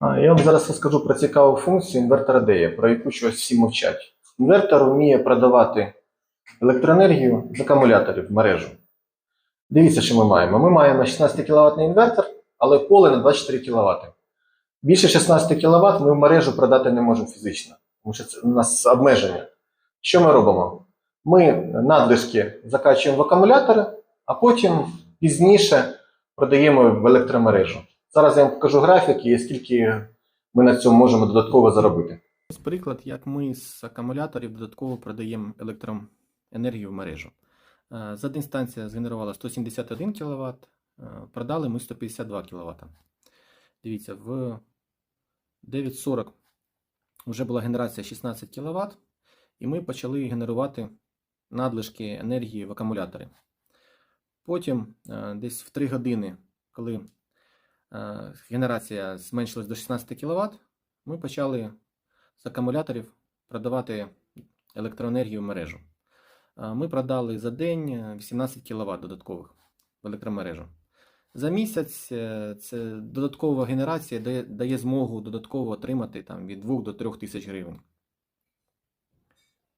Я вам зараз розкажу про цікаву функцію інвертора DE, про яку щось всі мовчать. Інвертор вміє продавати електроенергію з акумуляторів в мережу. Дивіться, що ми маємо. Ми маємо 16 кВт інвертор, але поле на 24 кВт. Більше 16 кВт ми в мережу продати не можемо фізично, тому що це у нас обмеження. Що ми робимо? Ми надлишки закачуємо в акумулятори, а потім пізніше продаємо в електромережу. Зараз я вам покажу графіки і скільки ми на цьому можемо додатково заробити. Ось приклад, як ми з акумуляторів додатково продаємо електроенергію в мережу. Е, За день станція згенерувала 171 кВт, продали ми 152 кВт. Дивіться, в 9.40 вже була генерація 16 кВт, і ми почали генерувати надлишки енергії в акумулятори. Потім, е, десь в 3 години, коли е, генерація зменшилась до 16 кВт, ми почали з акумуляторів продавати електроенергію в мережу. Ми продали за день е, 18 кВт додаткових в електромережу. За місяць е, це додаткова генерація дає змогу додатково отримати там, від 2 до 3 тисяч гривень.